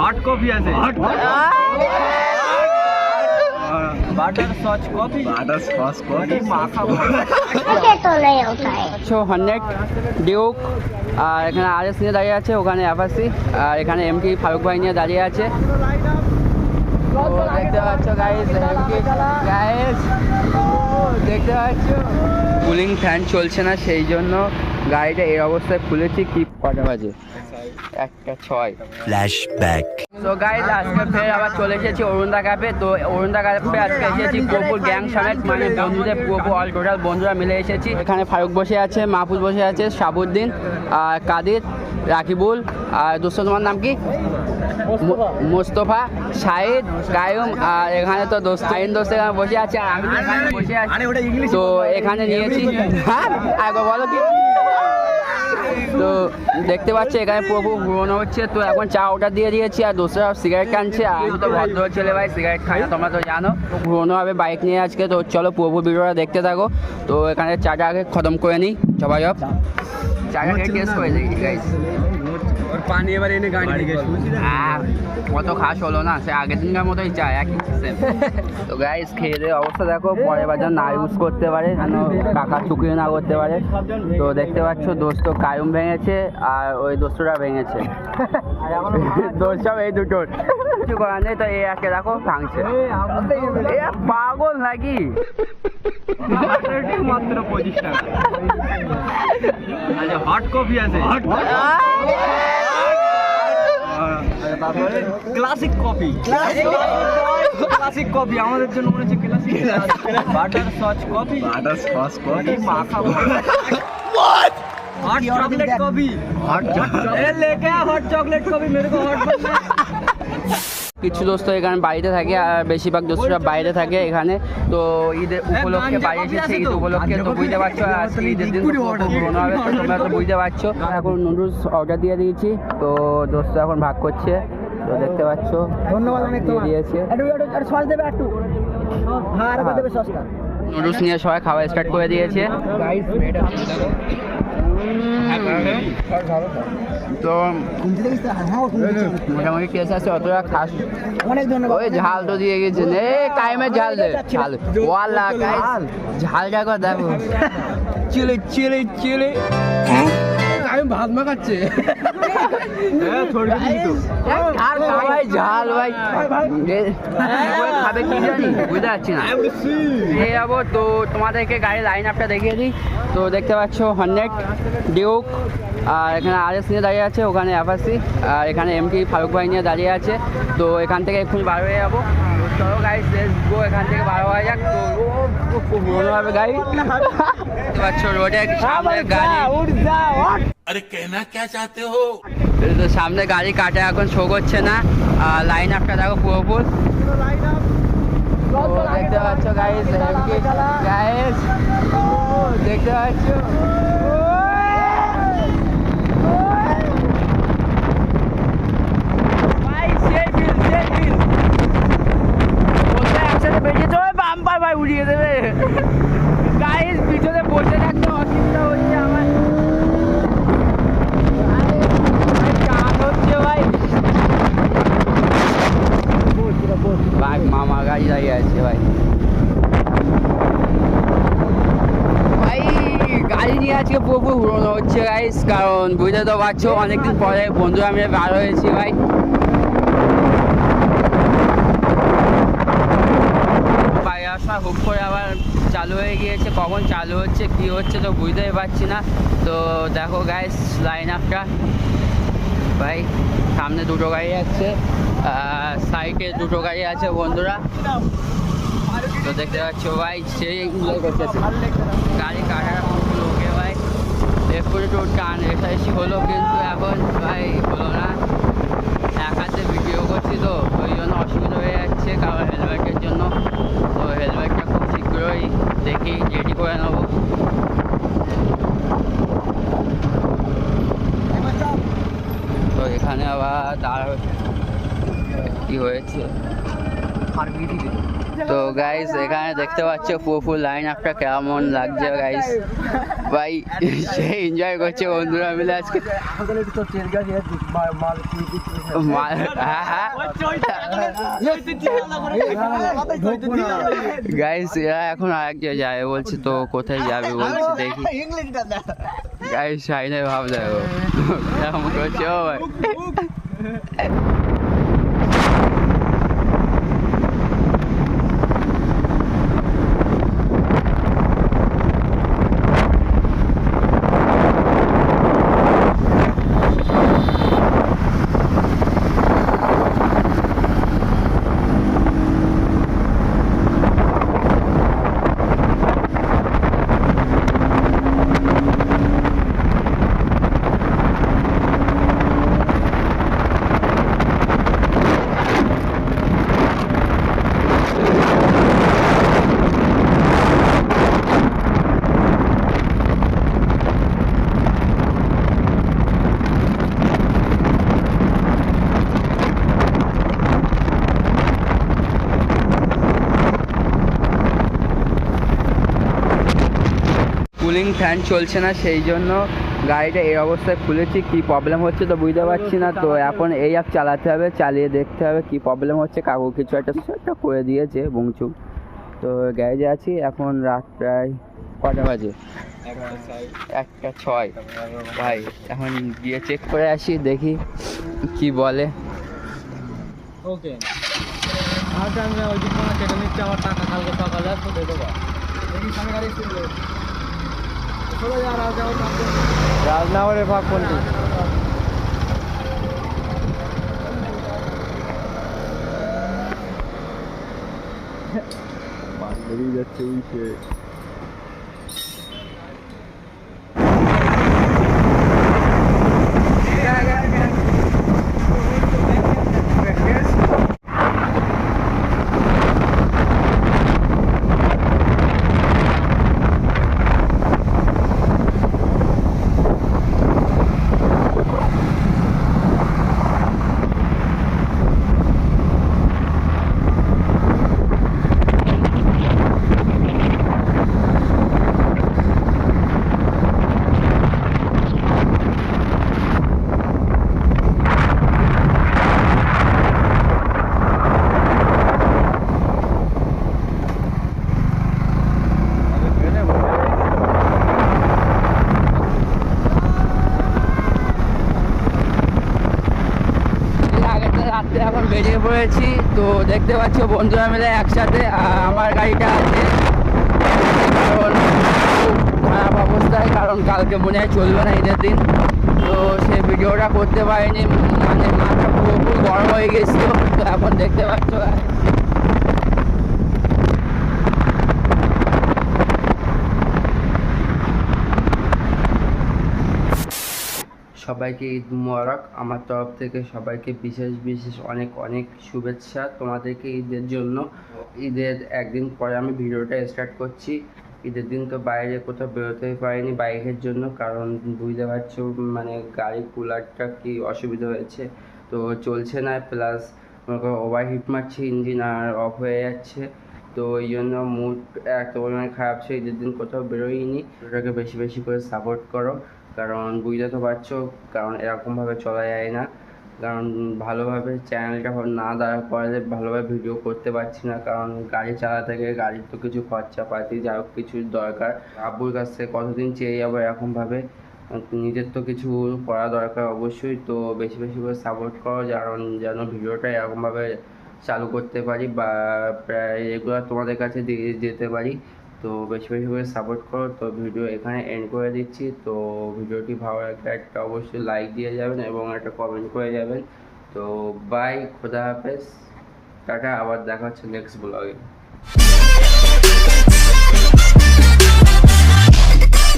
Hot coffee আছে। Hot butter সচ coffee ডিউক আর এখানে আরএস নিয়ে দাঁড়িয়ে আছে ওখানে অ্যাভাসি আর এখানে এম এমটি ফারুক ভাই নিয়ে দাঁড়িয়ে আছে। দেখতে দেখতে পাচ্ছ? কুলিং ফ্যান চলছে না সেই জন্য গাড়িটা এই অবস্থায় খুলেছি কি কটা বাজে? একটা ছয়। Flashback. তো গাইজ আজকে ফের আবার চলে এসেছি অরুণদা তো অরুণদা ক্যাফে আজকে এসেছি পুরোপুর গ্যাং মানে বন্ধুদের পুরোপুর অল টোটাল বন্ধুরা মিলে এসেছি। এখানে ফারুক বসে আছে মাহফুজ বসে আছে শাবুদ্দিন আর কাদির রাকিবুল আর দোস্ত তোমার নাম কি? মোস্তফা শাহিদ কায়ুম আর এখানে তো দোস্ত আইন দোস্ত এখানে বসে আছে আর আমি বসে আছি। তো এখানে নিয়েছি হ্যাঁ? বলো কি? তো দেখতে পাচ্ছি, এখানে প্রভু পুরোনো হচ্ছে। তো এখন চা অর্ডার দিয়ে দিয়েছি, আর দোসরা সিগারেট কানছে। আর আমি তো ভদ্র ছেলে ভাই সিগারেট খাই তোমরা তো জানো। পুরোনোভাবে বাইক নিয়ে আজকে, তো চলো প্রভু ভিডিওটা দেখতে থাকো। তো এখানে চাটা আগে খতম করে নিই, সবাই চাটাকে টেস্ট করে দিই গাইস ওর পানি এবার এনে গাড়ি থেকে আহ, অত খাস হলো না সে আগের দিনকার মতোই চায় একই। তো গাইস খেয়ে দিয়ে অবস্থা দেখো পরের বার যেন না ইউজ করতে পারে যেন কাকা চুকিয়ে না করতে পারে। তো দেখতে পাচ্ছ দোস্ত কায়ুম ভেঙেছে আর ওই দোস্তরা ভেঙেছে। দোষ সব এই দুটোর কিছু করার নেই তো এই একে দেখো ভাঙছে। এ পাগল নাকি? মাত্র পঁচিশ টাকা। আচ্ছা হট কফি আছে হট তারপরে ক্লাসিক কফি ক্লাসিক কফি আমাদের জন্য মনে হচ্ছে classic butterscotch coffee butter sauce coffee মাখা हॉट चॉकलेट कॉफी হট ए लेके आ हॉट चॉकलेट कॉफी मेरे को हॉट बनना है কিছু দোস্ত এখানে বাড়িতে থাকে আর বেশিরভাগ দোস্তরা বাইরে থাকে এখানে। তো ঈদের উপলক্ষে বাইরে এসেছে ঈদ উপলক্ষে তো বুঝতে পারছ আজকে ঈদের দিন তো পুরো পুরোনো হবে তো তোমরা তো বুঝতে পারছ। এখন নুডলস অর্ডার দিয়ে দিয়েছি তো দোস্ত এখন ভাগ করছে তো দেখতে পাচ্ছ। ধন্যবাদ অনেক দিয়ে দিয়েছে। একটু সস দেবে একটু। হ্যাঁ আর দেবে সসটা। নুডলস নিয়ে সবাই খাওয়া স্টার্ট করে দিয়েছে। তো তো হ্যাঁ শুনতে মোটামুটি টেস্ট আছে অতটা খাস। অনেক ধন্যবাদ। ওই ঝাল তো দিয়ে গেছে। এ কাইমের ঝাল দে। ঝাল ওয়ালা গাইস ঝাল। দেখো দেখো। Chilli chilli chilli. আমি ভাত মাখাচ্ছে আর ভাই ঝাল ভাই। এ- কি করে খাবে কি জানি বুঝতে পারছি না। এ যাব তো তোমাদেরকে গাড়ির লাইন আপটা দেখিয়ে দিই। তো দেখতে পাচ্ছ হান্ড্রেড ডিউক আর এখানে আর এস নিয়ে দাঁড়িয়ে আছে ওখানে অ্যাফাসি আর এখানে ফারুক ভাই নিয়ে দাঁড়িয়ে আছে। তো এখান থেকে এক্ষুনি বার হয়ে যাব। চলো গাইস লেটস গো এখান থেকে বার হওয়া যাক। খুব মনে হবে গাইস রোডে সামনে গাড়ি। আরে কেনা কে সামনে গাড়ি কাটে এখন শো করছে না। লাইন আপটা দেখো পুরোপুর। দেখতে পাচ্ছ গাইস গাইস দেখতে পাচ্ছ? দাঁড়িয়ে আছে ভাই। ভাই, গাড়ি নিয়ে আজকে পুরোপুরি উড়ানো হচ্ছে গাইস কারণ বুঝতে তো পারছ, অনেকদিন পরে বন্ধুরা মিলে বার হয়েছি ভাই। আসা হুক করে আবার চালু হয়ে গিয়েছে, কখন চালু হচ্ছে, কি হচ্ছে তো বুঝতেই পারছি না। তো দেখো গাইস লাইন আপটা ভাই, সামনে দুটো গাড়ি আছে। সাইডে দুটো গাড়ি আছে বন্ধুরা। তো দেখতে পাচ্ছ ভাই, সেই enjoy করতেছে। গাড়ি কাটার লোকে ভাই। একটু একটু টান রেসারেসি হলো কিন্তু এখন ভাই হলো না। এক হাতে ভিডিও করছি তো, ওই জন্য অসুবিধা হয়ে যাচ্ছে কারণ হেলমেটের জন্য। তো হেলমেটটা খুব শীঘ্রই দেখি রেডি করে নেব। তো এখানে আবার দাঁড়া কি হয়েছে? তো গাইস এখানে দেখতে পাচ্ছ পুরো লাইন আপটা কেমন লাগছে গাইস ভাই, সে এনজয় করছে বন্ধুরা মিলে আজকে। গাইস এরা এখন আরেক যাবে বলছে তো কোথায় যাবে, বলছে দেখি। গাইস সাইনে ভাব দেখো। কেমন করছে ও ভাই কুলিং ফ্যান চলছে না, সেই জন্য গাড়িটা এই অবস্থায় খুলেছি, কি প্রবলেম হচ্ছে তো বুঝতে পারছি না। তো এখন এই অ্যাপ চালাতে হবে, চালিয়ে দেখতে হবে কি প্রবলেম হচ্ছে। কাকু কিছু একটা একটা করে দিয়েছে, বংচু। তো গ্যারেজে আছি, এখন রাত প্রায় কটা বাজে? একটা ছয়। ভাই, এখন গিয়ে চেক করে আসি, দেখি কি বলে। ওকে আর আমি ওই দিক কেটে নিচ্ছি, আমার টাকা কালকে সকালে তো দিয়ে দেবো। রাজনগরের ভাগ কোনটি বেরিয়ে যাচ্ছে ওই সে আগের রাত্রে এখন বেরিয়ে পড়েছি তো দেখতে পাচ্ছ বন্ধুরা মিলে একসাথে আমার গাড়িটা আছে। কারণ খুব খারাপ অবস্থায়, কারণ কালকে মনে হয় চলবে না ঈদের দিন। তো সে ভিডিওটা করতে পারিনি মানে মাথা পুরোপুরি গরম হয়ে গেছিল। তো এখন দেখতে পাচ্ছ সবাইকে ঈদ মুবারক। আমার তরফ থেকে সবাইকে বিশেষ বিশেষ অনেক অনেক শুভেচ্ছা তোমাদেরকে ঈদের জন্য। ঈদের একদিন পরে আমি ভিডিওটা স্টার্ট করছি। ঈদের দিন তো বাইরে কোথাও বেরোতে পারিনি বাইকের জন্য, কারণ বুঝতে পারছ মানে গাড়ি কুলারটা কি অসুবিধা হয়েছে। তো চলছে না প্লাস ওভার হিট মারছে ইঞ্জিন আর অফ হয়ে যাচ্ছে। তো ওই জন্য মুড এত পরিমাণে খারাপ ছিল ঈদের দিন কোথাও বেরোইনি। ওটাকে বেশি বেশি করে সাপোর্ট করো। কারণ বুঝতে তো পারছ, কারণ এরকমভাবে চলা যায় না। কারণ ভালোভাবে চ্যানেলটা না দাঁড়া করালে ভালোভাবে ভিডিও করতে পারছি না, কারণ গাড়ি চালাতে গেলে গাড়ির তো কিছু খরচাপাতি যা হোক কিছু দরকার। আব্বুর কাছ থেকে কতদিন চেয়ে যাব এরকমভাবে? নিজের তো কিছু করা দরকার অবশ্যই, তো বেশি বেশি করে সাপোর্ট করো কারণ যেন ভিডিওটা এরকমভাবে চালু করতে পারি বা প্রায় রেগুলার তোমাদের কাছে দিয়ে যেতে পারি। তো বেশি বেশি করে সাপোর্ট করো। তো ভিডিও এখানে এন্ড করে দিচ্ছি। তো ভিডিওটি ভালো লাগলে একটা অবশ্যই লাইক দিয়ে যাবেন এবং একটা কমেন্ট করে যাবেন। তো বাই খোদা হাফেজ। টাটা, আবার দেখা হচ্ছে নেক্সট ব্লগে